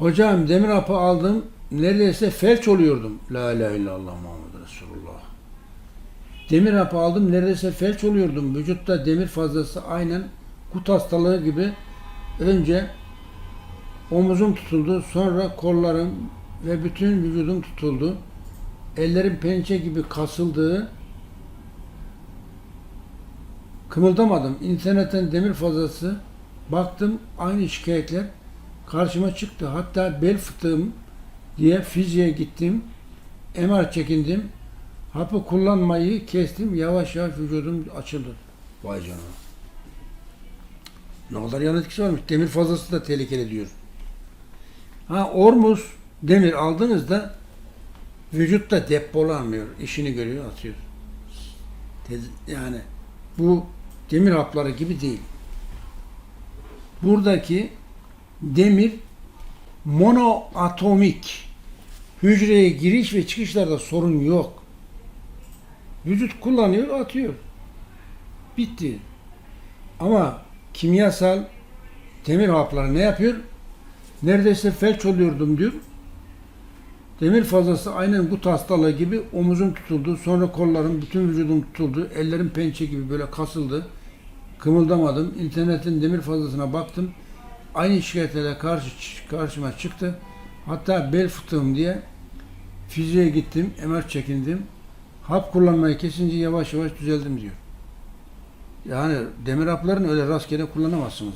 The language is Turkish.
Hocam demir hapı aldım. Neredeyse felç oluyordum. La ilahe illallah Muhammed Resulullah. Demir hapı aldım. Neredeyse felç oluyordum. Vücutta demir fazlası aynen kut hastalığı gibi önce omuzum tutuldu. Sonra kollarım ve bütün vücudum tutuldu. Ellerim pençe gibi kasıldığı kımıldamadım. İnternetten demir fazlası baktım aynı şikayetler karşıma çıktı. Hatta bel fıtığım diye fiziğe gittim. MR çekindim. Hapı kullanmayı kestim. Yavaş yavaş vücudum açıldı. Vay canına. Ne kadar yan etkisi varmış. Demir fazlası da tehlikeli diyor. Ha ormuz demir aldığınızda vücutta depolanmıyor. İşini görüyor, atıyor. Yani bu demir hapları gibi değil. Buradaki demir monoatomik. Hücreye giriş ve çıkışlarda sorun yok. Vücut kullanıyor, atıyor. Bitti. Ama kimyasal demir hapları ne yapıyor? Neredeyse felç oluyordum diyor. Demir fazlası aynen gut hastalığı gibi omuzum tutuldu. Sonra kollarım, bütün vücudum tutuldu. Ellerim pençe gibi böyle kasıldı. Kımıldamadım. İnternetin demir fazlasına baktım. Aynı şikayetlerle karşı karşıma çıktı. Hatta bel fıtığım diye fiziğe gittim, MR çekindim. Hap kullanmayı kesince yavaş yavaş düzeldim diyor. Yani demir haplarını öyle rastgele kullanamazsınız.